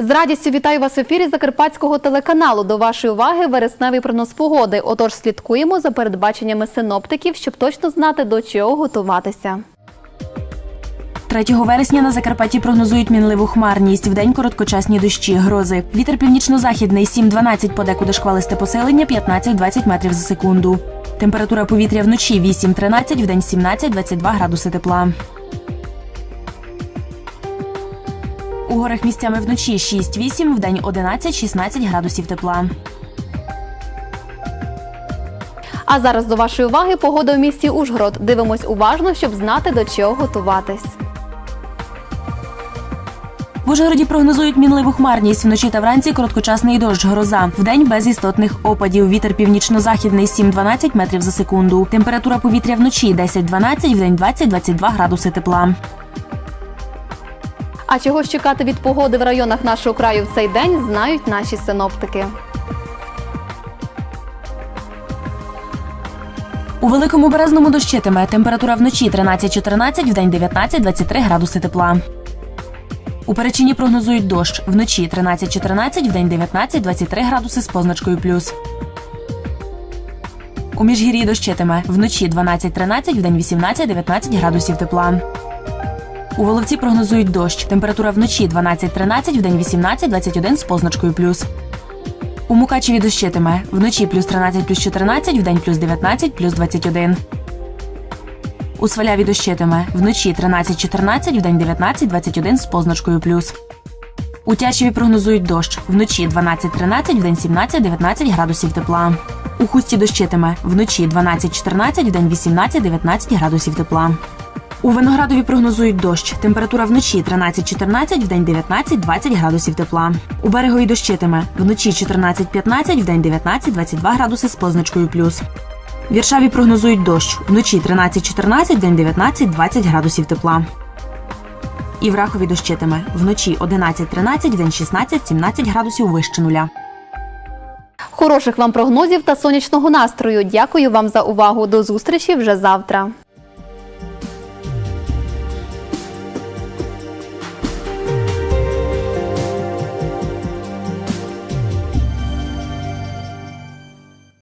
З радістю вітаю вас в ефірі Закарпатського телеканалу. До вашої уваги вересневий прогноз погоди. Отож, слідкуємо за передбаченнями синоптиків, щоб точно знати, до чого готуватися. 3 вересня на Закарпатті прогнозують мінливу хмарність. Вдень короткочасні дощі, грози. Вітер північно-західний 7-12, подекуди шквалисте поселення 15-20 метрів за секунду. Температура повітря вночі 8-13, вдень 17-22 градуси тепла. У горах місцями вночі 6-8, вдень 11-16 градусів тепла. А зараз до вашої уваги погода в місті Ужгород. Дивимось уважно, щоб знати, до чого готуватись. В Ужгороді прогнозують мінливу хмарність. Вночі та вранці короткочасний дощ, гроза. Вдень без істотних опадів. Вітер північно-західний 7-12 метрів за секунду. Температура повітря вночі 10-12, вдень 20-22 градуси тепла. А чого ж чекати від погоди в районах нашого краю в цей день, знають наші синоптики. У великому березному дощитиме. Температура вночі 13-14, вдень 19-23 градуси тепла. У Перечині прогнозують дощ. Вночі 13-14, вдень 19-23 градуси з позначкою плюс. У Міжгір'ї дощитиме. Вночі 12-13, вдень 18-19 градусів тепла. У Воловці прогнозують дощ. Температура вночі 12-13, вдень 18-21 з позначкою плюс. У Мукачеві дощитиме. Вночі плюс 13 плюс 14, вдень плюс 19 плюс 21. У Сваляві дощитиме. Вночі 13-14, вдень 19-21 з позначкою плюс. У Тячеві прогнозують дощ. Вночі 12-13, вдень 17-19 градусів тепла. У Хусті дощитиме. Вночі 12-14, вдень 18-19 градусів тепла. У Виноградові прогнозують дощ. Температура вночі 13-14, вдень 19-20 градусів тепла. У берегові дощитиме. Вночі 14-15, вдень 19-22 градуси з позначкою плюс. В Віршаві прогнозують дощ. Вночі 13-14, вдень 19-20 градусів тепла. І в Рахові дощитиме. Вночі 11-13, вдень 16-17 градусів вище нуля. Хороших вам прогнозів та сонячного настрою. Дякую вам за увагу. До зустрічі вже завтра.